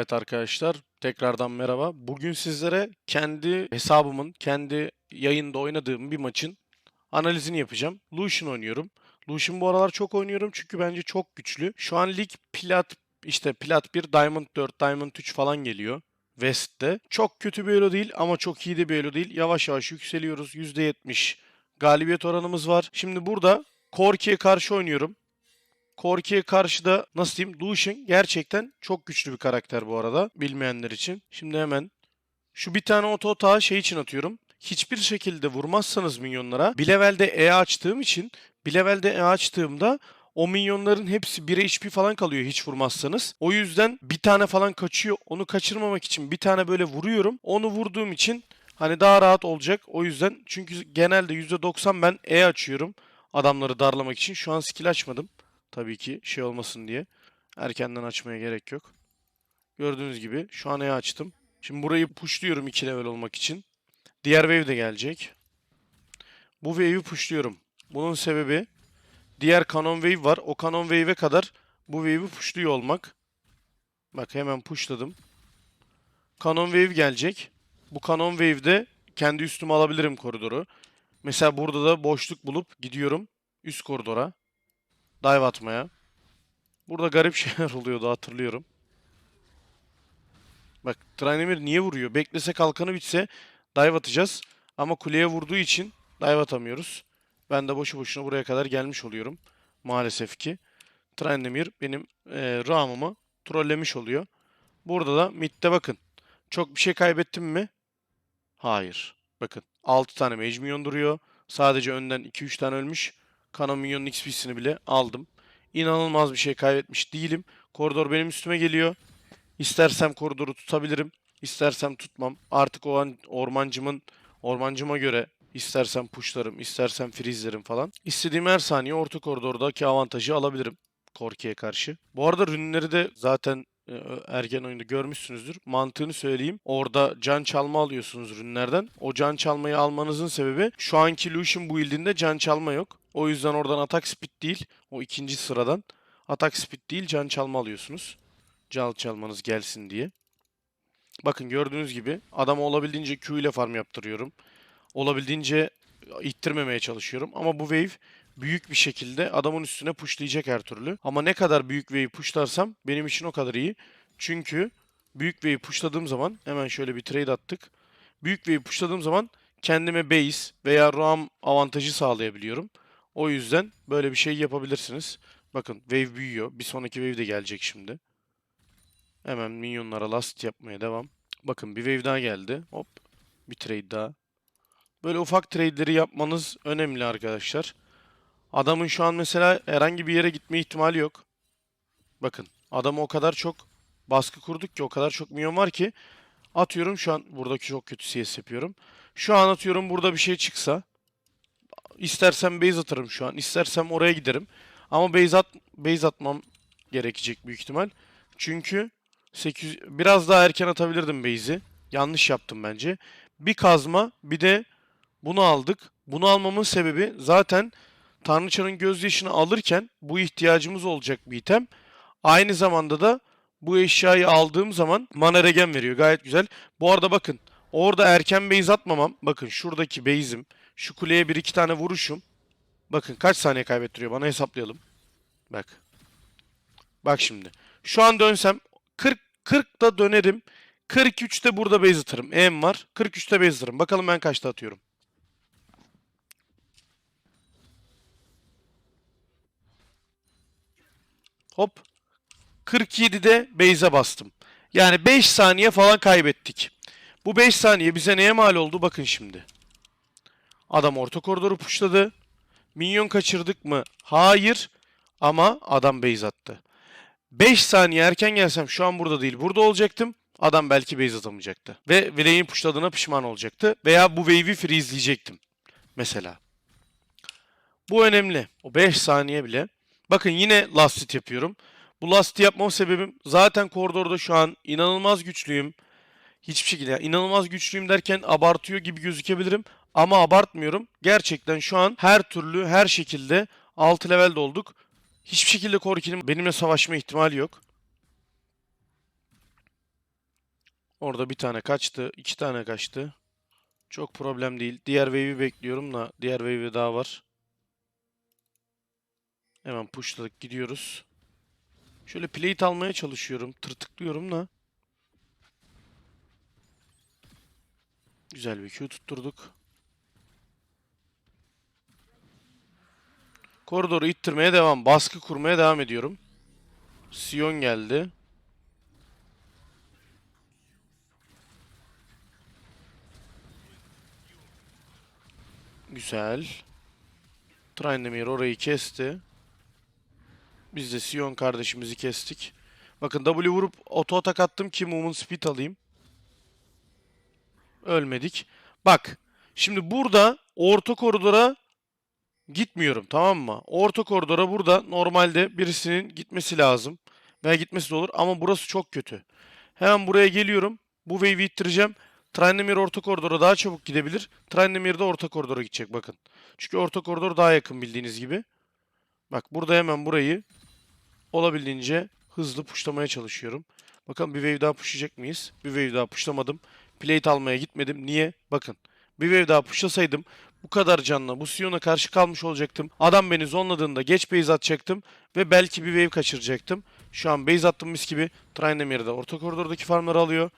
Evet arkadaşlar, tekrardan merhaba. Bugün sizlere kendi hesabımın, kendi yayında oynadığım bir maçın analizini yapacağım. Lucian oynuyorum. Lucian bu aralar çok oynuyorum çünkü bence çok güçlü. Şu an lig plat, işte plat 1, diamond 4, diamond 3 falan geliyor. West'te. Çok kötü bir elo değil ama çok iyi de bir elo değil. Yavaş yavaş yükseliyoruz. %70 galibiyet oranımız var. Şimdi burada Korki'ye karşı oynuyorum. Korki'ye karşı da nasıl diyeyim? Lucian gerçekten çok güçlü bir karakter bu arada bilmeyenler için. Şimdi hemen şu bir tane oto atağı şey için atıyorum. Hiçbir şekilde vurmazsanız minyonlara bir levelde E açtığım için bir levelde E açtığımda o minyonların hepsi 1 HP falan kalıyor hiç vurmazsanız. O yüzden bir tane falan kaçıyor. Onu kaçırmamak için bir tane böyle vuruyorum. Onu vurduğum için hani daha rahat olacak. O yüzden çünkü genelde %90 ben E açıyorum adamları darlamak için. Şu an skill açmadım. Tabii ki şey olmasın diye. Erkenden açmaya gerek yok. Gördüğünüz gibi şu an E açtım. Şimdi burayı pushluyorum 2 level olmak için. Diğer wave de gelecek. Bu wave'i pushluyorum. Bunun sebebi diğer canon wave var. O canon wave'e kadar bu wave'i pushluyor olmak. Bak hemen pushladım. Canon wave gelecek. Bu canon wave'de kendi üstüme alabilirim koridoru. Mesela burada da boşluk bulup gidiyorum üst koridora dive atmaya. Burada garip şeyler oluyordu hatırlıyorum. Bak Trainemir niye vuruyor? Beklese kalkanı bitse dive atacağız. Ama kuleye vurduğu için dive atamıyoruz. Ben de boşu boşuna buraya kadar gelmiş oluyorum. Maalesef ki. Trainemir benim e, Ram'ımı trollemiş oluyor. Burada da midde bakın. Çok bir şey kaybettim mi? Hayır. Bakın 6 tane mage duruyor. Sadece önden 2-3 tane ölmüş. Kana Minyon'un XP'sini bile aldım. İnanılmaz bir şey kaybetmiş değilim. Koridor benim üstüme geliyor. İstersem koridoru tutabilirim. İstersem tutmam. Artık o an ormancımın ormancıma göre istersem pushlarım, istersem freezelerim falan. İstediğim her saniye orta koridordaki avantajı alabilirim. Korki'ye karşı. Bu arada rünleri de zaten e, erken oyunda görmüşsünüzdür. Mantığını söyleyeyim. Orada can çalma alıyorsunuz ürünlerden. O can çalmayı almanızın sebebi şu anki Lucian build'inde can çalma yok. O yüzden oradan atak speed değil. O ikinci sıradan atak speed değil can çalma alıyorsunuz. Can çalmanız gelsin diye. Bakın gördüğünüz gibi adamı olabildiğince Q ile farm yaptırıyorum. Olabildiğince ittirmemeye çalışıyorum. Ama bu wave büyük bir şekilde adamın üstüne pushlayacak her türlü. Ama ne kadar büyük wave'i pushlarsam benim için o kadar iyi. Çünkü büyük wave'i pushladığım zaman hemen şöyle bir trade attık. Büyük wave'i pushladığım zaman kendime base veya roam avantajı sağlayabiliyorum. O yüzden böyle bir şey yapabilirsiniz. Bakın wave büyüyor. Bir sonraki wave de gelecek şimdi. Hemen minyonlara last yapmaya devam. Bakın bir wave daha geldi. Hop. Bir trade daha. Böyle ufak trade'leri yapmanız önemli arkadaşlar. Adamın şu an mesela herhangi bir yere gitme ihtimali yok. Bakın adamı o kadar çok baskı kurduk ki o kadar çok minyon var ki atıyorum şu an buradaki çok kötü CS yapıyorum. Şu an atıyorum burada bir şey çıksa istersem base atarım şu an istersem oraya giderim. Ama base, at, base atmam gerekecek büyük ihtimal. Çünkü 800 biraz daha erken atabilirdim base'i. Yanlış yaptım bence. Bir kazma bir de bunu aldık. Bunu almamın sebebi zaten Tanrıçanın gözyaşını alırken bu ihtiyacımız olacak bir item. Aynı zamanda da bu eşyayı aldığım zaman mana regen veriyor. Gayet güzel. Bu arada bakın orada erken base atmamam. Bakın şuradaki base'im. Şu kuleye bir iki tane vuruşum. Bakın kaç saniye kaybettiriyor bana hesaplayalım. Bak. Bak şimdi. Şu an dönsem 40 40'da dönerim. 43'te burada base atarım. E'm var. 43'te base atarım. Bakalım ben kaçta atıyorum. Hop. 47'de base'e bastım. Yani 5 saniye falan kaybettik. Bu 5 saniye bize neye mal oldu? Bakın şimdi. Adam orta koridoru pushladı. Minyon kaçırdık mı? Hayır. Ama adam base attı. 5 saniye erken gelsem şu an burada değil. Burada olacaktım. Adam belki base atamayacaktı. Ve Vele'nin pushladığına pişman olacaktı. Veya bu wave'i freezeleyecektim. Mesela. Bu önemli. O 5 saniye bile. Bakın yine last yapıyorum. Bu last yapmam sebebim zaten koridorda şu an inanılmaz güçlüyüm. Hiçbir şekilde yani inanılmaz güçlüyüm derken abartıyor gibi gözükebilirim. Ama abartmıyorum. Gerçekten şu an her türlü her şekilde 6 levelde olduk. Hiçbir şekilde Korki'nin benimle savaşma ihtimali yok. Orada bir tane kaçtı. iki tane kaçtı. Çok problem değil. Diğer wave'i bekliyorum da diğer wave'i daha var. Hemen pushladık gidiyoruz. Şöyle plate almaya çalışıyorum. Tırtıklıyorum da. Güzel bir Q tutturduk. Koridoru ittirmeye devam. Baskı kurmaya devam ediyorum. Sion geldi. Güzel. Trindamir orayı kesti. Biz de Sion kardeşimizi kestik. Bakın W vurup auto atak attım ki movement speed alayım. Ölmedik. Bak. Şimdi burada orta koridora gitmiyorum tamam mı? Orta koridora burada normalde birisinin gitmesi lazım. Veya gitmesi de olur ama burası çok kötü. Hemen buraya geliyorum. Bu wave'i ittireceğim. Trindamir orta koridora daha çabuk gidebilir. Trindamir de orta koridora gidecek bakın. Çünkü orta koridor daha yakın bildiğiniz gibi. Bak burada hemen burayı olabildiğince hızlı puşlamaya çalışıyorum. Bakalım bir wave daha pushlayacak mıyız? Bir wave daha pushlamadım. Plate almaya gitmedim. Niye? Bakın. Bir wave daha pushlasaydım bu kadar canla bu Sion'a karşı kalmış olacaktım. Adam beni zonladığında geç base atacaktım ve belki bir wave kaçıracaktım. Şu an base attım mis gibi. Tryndamere de orta koridordaki farmları alıyor.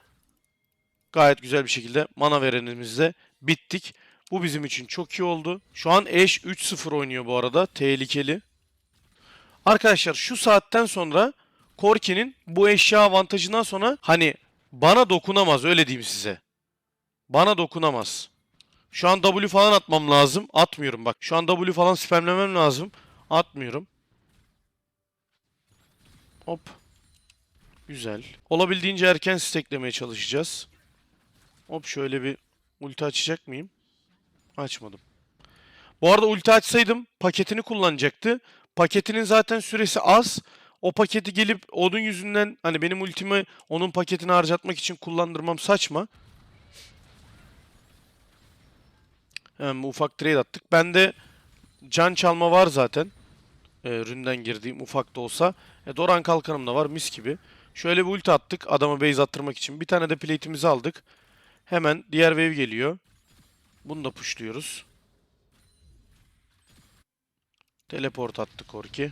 Gayet güzel bir şekilde mana verenimizle bittik. Bu bizim için çok iyi oldu. Şu an Ashe 3-0 oynuyor bu arada. Tehlikeli. Arkadaşlar şu saatten sonra Korki'nin bu eşya avantajından sonra hani bana dokunamaz öyle diyeyim size. Bana dokunamaz. Şu an W falan atmam lazım. Atmıyorum bak. Şu an W falan spamlemem lazım. Atmıyorum. Hop. Güzel. Olabildiğince erken steklemeye çalışacağız. Hop şöyle bir ulti açacak mıyım? Açmadım. Bu arada ulti açsaydım paketini kullanacaktı. Paketinin zaten süresi az. O paketi gelip onun yüzünden hani benim ultimi onun paketini harcatmak için kullandırmam saçma. Bir ufak trade attık. Bende can çalma var zaten. E, ründen girdiğim ufak da olsa. E, Doran kalkanım da var mis gibi. Şöyle bir ulti attık adama base attırmak için. Bir tane de plate'imizi aldık. Hemen diğer wave geliyor. Bunu da pushluyoruz. Teleport attı Korki.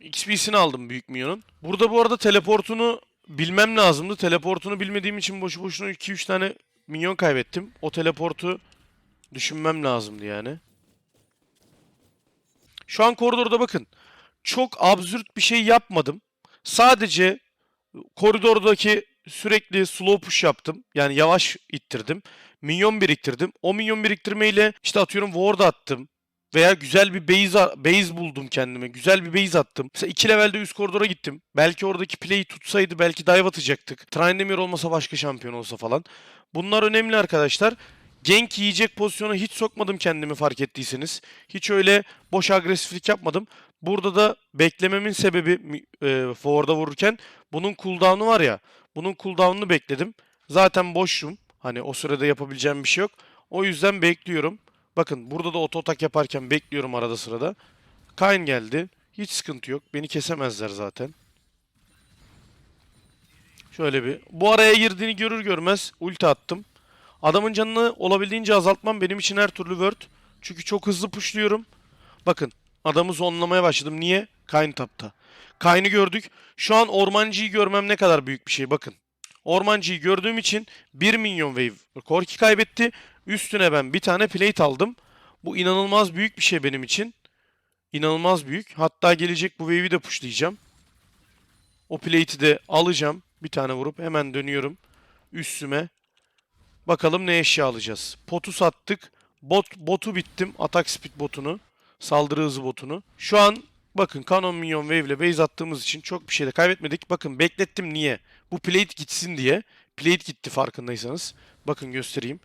XP'sini aldım büyük minyonun. Burada bu arada teleportunu bilmem lazımdı. Teleportunu bilmediğim için boşu boşuna 2-3 tane minyon kaybettim. O teleportu düşünmem lazımdı yani. Şu an koridorda bakın. Çok absürt bir şey yapmadım. Sadece koridordaki sürekli slow push yaptım. Yani yavaş ittirdim. Minyon biriktirdim. O minyon biriktirmeyle işte atıyorum ward attım. Veya güzel bir base, base buldum kendime. Güzel bir base attım. Mesela 2 levelde üst koridora gittim. Belki oradaki play'i tutsaydı belki dive atacaktık. Trindamir olmasa başka şampiyon olsa falan. Bunlar önemli arkadaşlar. Gank yiyecek pozisyona hiç sokmadım kendimi fark ettiyseniz. Hiç öyle boş agresiflik yapmadım. Burada da beklememin sebebi e, forward'a vururken bunun cooldown'u var ya. Bunun cooldown'unu bekledim. Zaten boşum. Hani o sürede yapabileceğim bir şey yok. O yüzden bekliyorum. Bakın burada da oto atak yaparken bekliyorum arada sırada. Kayn geldi. Hiç sıkıntı yok. Beni kesemezler zaten. Şöyle bir. Bu araya girdiğini görür görmez ulti attım. Adamın canını olabildiğince azaltmam benim için her türlü word. Çünkü çok hızlı pushluyorum. Bakın adamı zonlamaya başladım. Niye? Kayn tapta. Kayn'ı gördük. Şu an ormancıyı görmem ne kadar büyük bir şey bakın. Ormancıyı gördüğüm için 1 milyon wave Korki kaybetti. Üstüne ben bir tane plate aldım. Bu inanılmaz büyük bir şey benim için. İnanılmaz büyük. Hatta gelecek bu wave'i de pushlayacağım. O plate'i de alacağım. Bir tane vurup hemen dönüyorum. Üstüme. Bakalım ne eşya alacağız. Potu sattık. Bot, botu bittim. Atak speed botunu. Saldırı hızı botunu. Şu an bakın Canon Minion Wave ile base attığımız için çok bir şey de kaybetmedik. Bakın beklettim niye? Bu plate gitsin diye. Plate gitti farkındaysanız. Bakın göstereyim.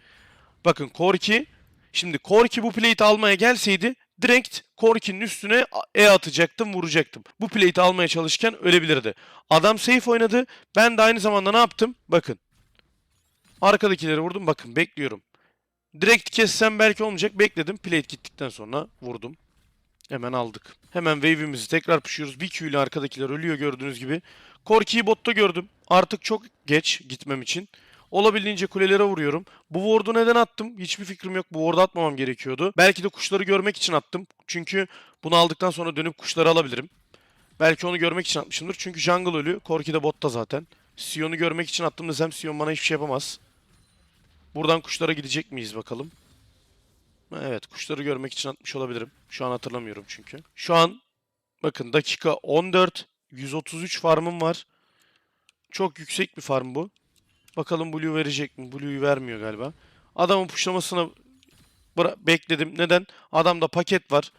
Bakın Korki. Şimdi Korki bu plate almaya gelseydi direkt Korki'nin üstüne E atacaktım vuracaktım. Bu plate almaya çalışırken ölebilirdi. Adam safe oynadı. Ben de aynı zamanda ne yaptım? Bakın. Arkadakileri vurdum. Bakın bekliyorum. Direkt kessem belki olmayacak. Bekledim. Plate gittikten sonra vurdum. Hemen aldık. Hemen wave'imizi tekrar puşuyoruz. Bir Q ile arkadakiler ölüyor gördüğünüz gibi. Korki'yi botta gördüm. Artık çok geç gitmem için. Olabildiğince kulelere vuruyorum. Bu ward'u neden attım? Hiçbir fikrim yok. Bu ward'u atmamam gerekiyordu. Belki de kuşları görmek için attım. Çünkü bunu aldıktan sonra dönüp kuşları alabilirim. Belki onu görmek için atmışımdır. Çünkü jungle ölü. Korki de botta zaten. Sion'u görmek için attım desem Sion bana hiçbir şey yapamaz. Buradan kuşlara gidecek miyiz bakalım. Evet kuşları görmek için atmış olabilirim. Şu an hatırlamıyorum çünkü. Şu an bakın dakika 14. 133 farmım var. Çok yüksek bir farm bu. Bakalım Blue verecek mi? Blue'yu vermiyor galiba. Adamın puşlamasını bekledim. Neden? Adamda paket var.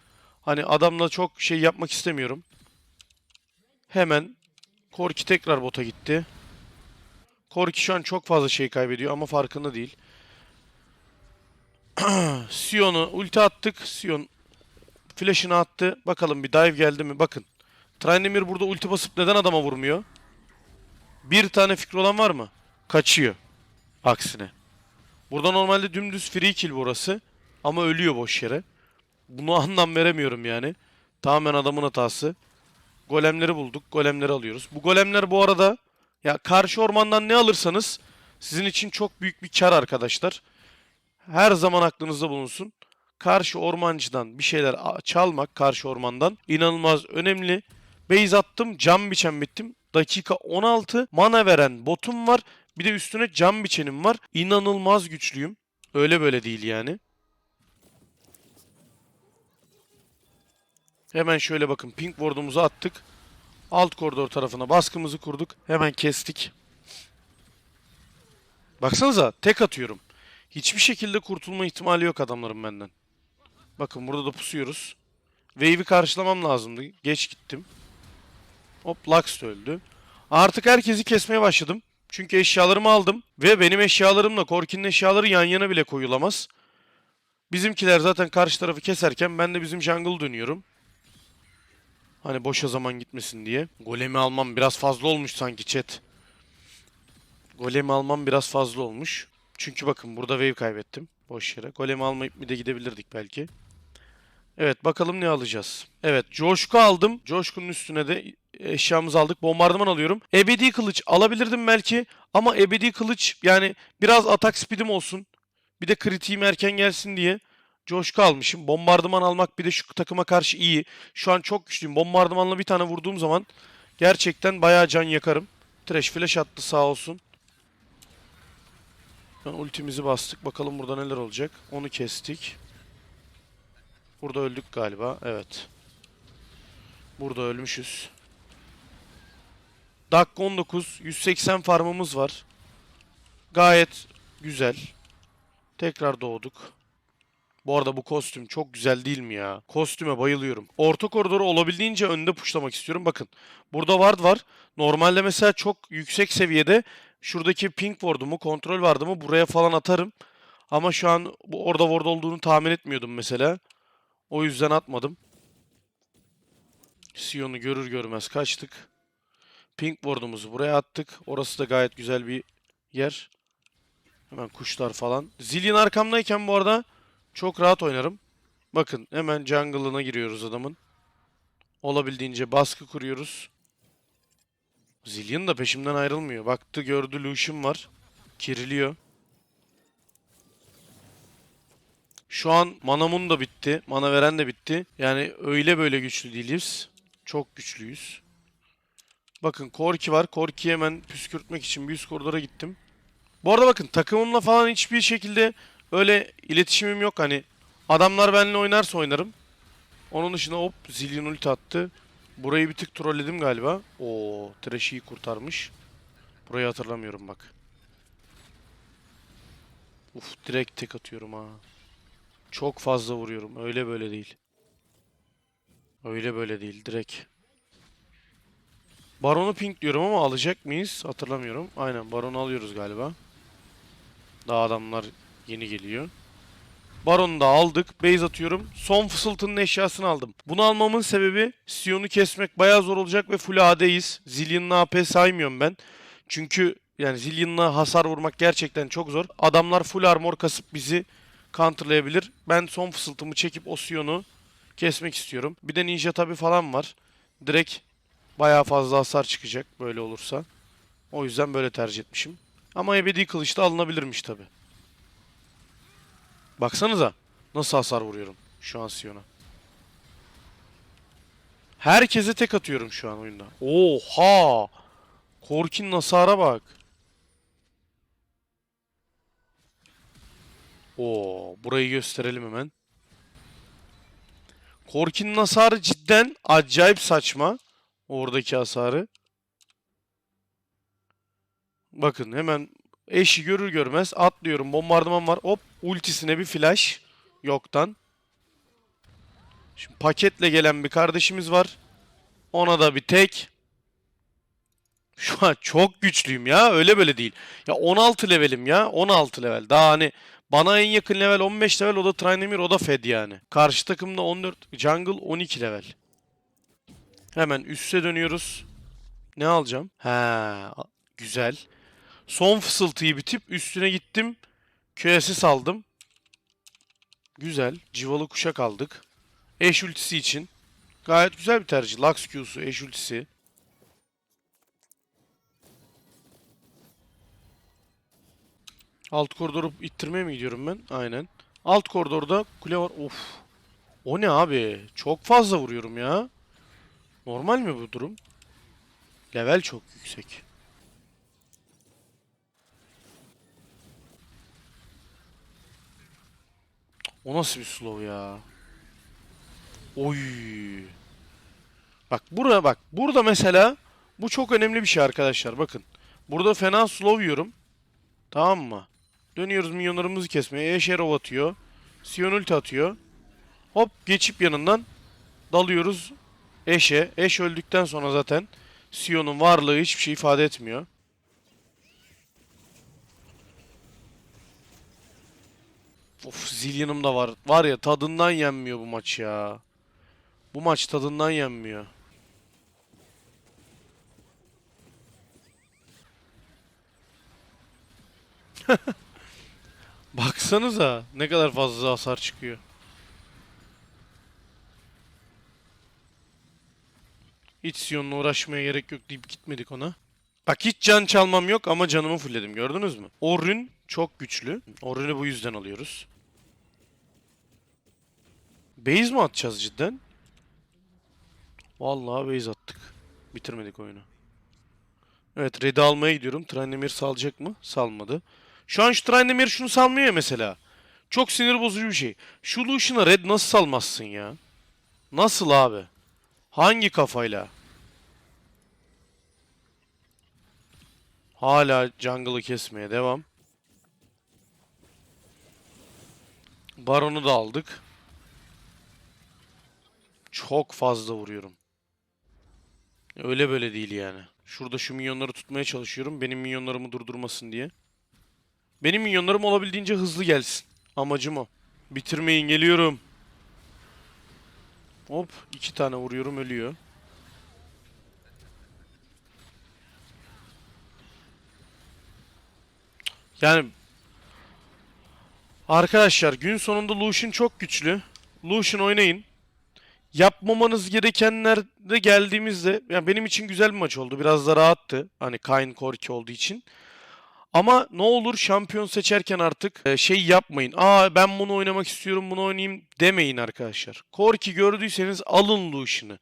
Hani adamla çok şey yapmak istemiyorum. Hemen Korki tekrar bota gitti. Korki şu an çok fazla şey kaybediyor ama farkında değil. Sion'u ulti attık. Sion flash'ını attı. Bakalım bir dive geldi mi? Bakın. Trindamir burada ulti basıp neden adama vurmuyor? Bir tane fikri olan var mı? Kaçıyor. Aksine. Burada normalde dümdüz free kill burası. Ama ölüyor boş yere. Bunu anlam veremiyorum yani. Tamamen adamın hatası. Golemleri bulduk. Golemleri alıyoruz. Bu golemler bu arada ya karşı ormandan ne alırsanız sizin için çok büyük bir kar arkadaşlar. Her zaman aklınızda bulunsun. Karşı ormancıdan bir şeyler çalmak karşı ormandan inanılmaz önemli. Base attım, cam biçen bittim. Dakika 16 mana veren botum var. Bir de üstüne cam biçenim var. İnanılmaz güçlüyüm. Öyle böyle değil yani. Hemen şöyle bakın pink ward'umuzu attık. Alt koridor tarafına baskımızı kurduk. Hemen kestik. Baksanıza tek atıyorum. Hiçbir şekilde kurtulma ihtimali yok adamların benden. Bakın burada da pusuyoruz. Wave'i karşılamam lazımdı. Geç gittim. Hop Lux öldü. Artık herkesi kesmeye başladım. Çünkü eşyalarımı aldım. Ve benim eşyalarımla Korkin'in eşyaları yan yana bile koyulamaz. Bizimkiler zaten karşı tarafı keserken ben de bizim jungle dönüyorum. Hani boşa zaman gitmesin diye. Golemi almam biraz fazla olmuş sanki chat. Golemi almam biraz fazla olmuş. Çünkü bakın burada wave kaybettim. Boş yere. Golemi almayıp bir de gidebilirdik belki. Evet bakalım ne alacağız. Evet coşku aldım. Coşkunun üstüne de eşyamızı aldık. Bombardıman alıyorum. Ebedi kılıç alabilirdim belki. Ama ebedi kılıç yani biraz atak speedim olsun. Bir de kritiğim erken gelsin diye. Coşku almışım. Bombardıman almak bir de şu takıma karşı iyi. Şu an çok güçlüyüm. Bombardımanla bir tane vurduğum zaman gerçekten bayağı can yakarım. Trash flash attı sağ olsun. Ben ultimizi bastık. Bakalım burada neler olacak. Onu kestik. Burada öldük galiba. Evet. Burada ölmüşüz. Dakika 19. 180 farmımız var. Gayet güzel. Tekrar doğduk. Bu arada bu kostüm çok güzel değil mi ya? Kostüme bayılıyorum. Orta koridoru olabildiğince önde puşlamak istiyorum. Bakın burada ward var. Normalde mesela çok yüksek seviyede şuradaki pink ward'umu, kontrol ward'umu buraya falan atarım. Ama şu an orada ward olduğunu tahmin etmiyordum mesela. O yüzden atmadım. Sion'u görür görmez kaçtık. Pink ward'umuzu buraya attık. Orası da gayet güzel bir yer. Hemen kuşlar falan. Zillion arkamdayken bu arada çok rahat oynarım. Bakın hemen jungle'ına giriyoruz adamın. Olabildiğince baskı kuruyoruz. Zillion da peşimden ayrılmıyor. Baktı gördü Lucian var. Kiriliyor. Şu an manamın da bitti. Mana veren de bitti. Yani öyle böyle güçlü değiliz. Çok güçlüyüz. Bakın Korki var. Korki'yi hemen püskürtmek için bir üst koridora gittim. Bu arada bakın takımımla falan hiçbir şekilde öyle iletişimim yok. Hani adamlar benimle oynarsa oynarım. Onun dışında hop Zillion ulti attı. Burayı bir tık trolledim galiba. Oo, Thresh'i iyi kurtarmış. Burayı hatırlamıyorum bak. Uf direkt tek atıyorum ha. Çok fazla vuruyorum. Öyle böyle değil. Öyle böyle değil. Direkt. Baron'u pink diyorum ama alacak mıyız? Hatırlamıyorum. Aynen Baron'u alıyoruz galiba. Daha adamlar yeni geliyor. Baron'u da aldık. Base atıyorum. Son fısıltının eşyasını aldım. Bunu almamın sebebi Sion'u kesmek bayağı zor olacak ve full AD'yiz. Zillion'la AP saymıyorum ben. Çünkü yani Zillion'la hasar vurmak gerçekten çok zor. Adamlar full armor kasıp bizi counterlayabilir. Ben son fısıltımı çekip o Sion'u kesmek istiyorum. Bir de ninja tabi falan var. Direkt bayağı fazla hasar çıkacak böyle olursa. O yüzden böyle tercih etmişim. Ama ebedi kılıç da alınabilirmiş tabi. Baksanıza nasıl hasar vuruyorum şu an Sion'a. Herkese tek atıyorum şu an oyunda. Oha! Korkin hasara bak. Oo, burayı gösterelim hemen. Korkin'in hasarı cidden acayip saçma. Oradaki hasarı. Bakın hemen eşi görür görmez atlıyorum. Bombardıman var. Hop ultisine bir flash. Yoktan. Şimdi paketle gelen bir kardeşimiz var. Ona da bir tek. Şu an çok güçlüyüm ya. Öyle böyle değil. Ya 16 levelim ya. 16 level. Daha hani bana en yakın level 15 level. O da Tryndamere o da Fed yani. Karşı takımda 14. Jungle 12 level. Hemen üste dönüyoruz. Ne alacağım? Ha, güzel. Son fısıltıyı bitip üstüne gittim. QSS aldım. Güzel. Civalı kuşak aldık. Eş ultisi için. Gayet güzel bir tercih. Lux Q'su, eş ultisi. Alt koridoru ittirmeye mi gidiyorum ben? Aynen. Alt koridorda kule var. Of. O ne abi? Çok fazla vuruyorum ya. Normal mi bu durum? Level çok yüksek. O nasıl bir slow ya? Oy. Bak burada bak. Burada mesela bu çok önemli bir şey arkadaşlar. Bakın. Burada fena slow yiyorum. Tamam mı? Dönüyoruz minyonlarımızı kesmeye. Eşerov atıyor. Sion ulti atıyor. Hop geçip yanından dalıyoruz Eşe. Eş öldükten sonra zaten Sion'un varlığı hiçbir şey ifade etmiyor. Of Zillion'um da var. Var ya tadından yenmiyor bu maç ya. Bu maç tadından yenmiyor. Baksanıza ne kadar fazla hasar çıkıyor. Hiç Sion'la uğraşmaya gerek yok deyip gitmedik ona. Bak hiç can çalmam yok ama canımı fullledim gördünüz mü? O rün çok güçlü. O rünü bu yüzden alıyoruz. Base mi atacağız cidden? Vallahi base attık. Bitirmedik oyunu. Evet red'i almaya gidiyorum. Trindamir salacak mı? Salmadı. Şu an şu Trindamir şunu salmıyor mesela. Çok sinir bozucu bir şey. Şu Lucian'a red nasıl salmazsın ya? Nasıl abi? Hangi kafayla? Hala jungle'ı kesmeye devam. Baron'u da aldık. Çok fazla vuruyorum. Öyle böyle değil yani. Şurada şu minyonları tutmaya çalışıyorum. Benim minyonlarımı durdurmasın diye. Benim minyonlarım olabildiğince hızlı gelsin. Amacım o. Bitirmeyin geliyorum. Hop iki tane vuruyorum ölüyor. Yani Arkadaşlar gün sonunda Lucian çok güçlü. Lucian oynayın. Yapmamanız gerekenlerde geldiğimizde yani benim için güzel bir maç oldu. Biraz da rahattı. Hani Kayn Korki olduğu için. Ama ne olur şampiyon seçerken artık e, şey yapmayın. Aa ben bunu oynamak istiyorum bunu oynayayım demeyin arkadaşlar. Korki gördüyseniz alın Lucian'ı.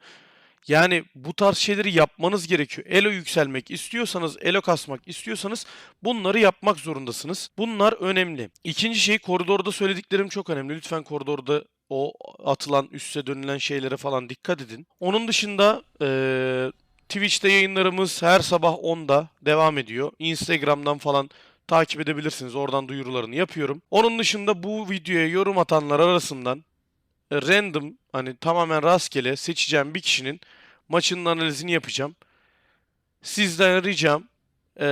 Yani bu tarz şeyleri yapmanız gerekiyor. Elo yükselmek istiyorsanız, elo kasmak istiyorsanız bunları yapmak zorundasınız. Bunlar önemli. İkinci şey koridorda söylediklerim çok önemli. Lütfen koridorda o atılan üste dönülen şeylere falan dikkat edin. Onun dışında eee Twitch'te yayınlarımız her sabah 10'da devam ediyor. Instagram'dan falan takip edebilirsiniz. Oradan duyurularını yapıyorum. Onun dışında bu videoya yorum atanlar arasından random hani tamamen rastgele seçeceğim bir kişinin maçının analizini yapacağım. Sizden ricam e,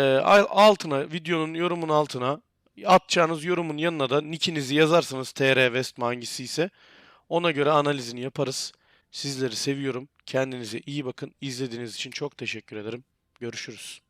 altına videonun yorumun altına atacağınız yorumun yanına da nickinizi yazarsınız TR West mi hangisi ise ona göre analizini yaparız. Sizleri seviyorum. Kendinize iyi bakın. İzlediğiniz için çok teşekkür ederim. Görüşürüz.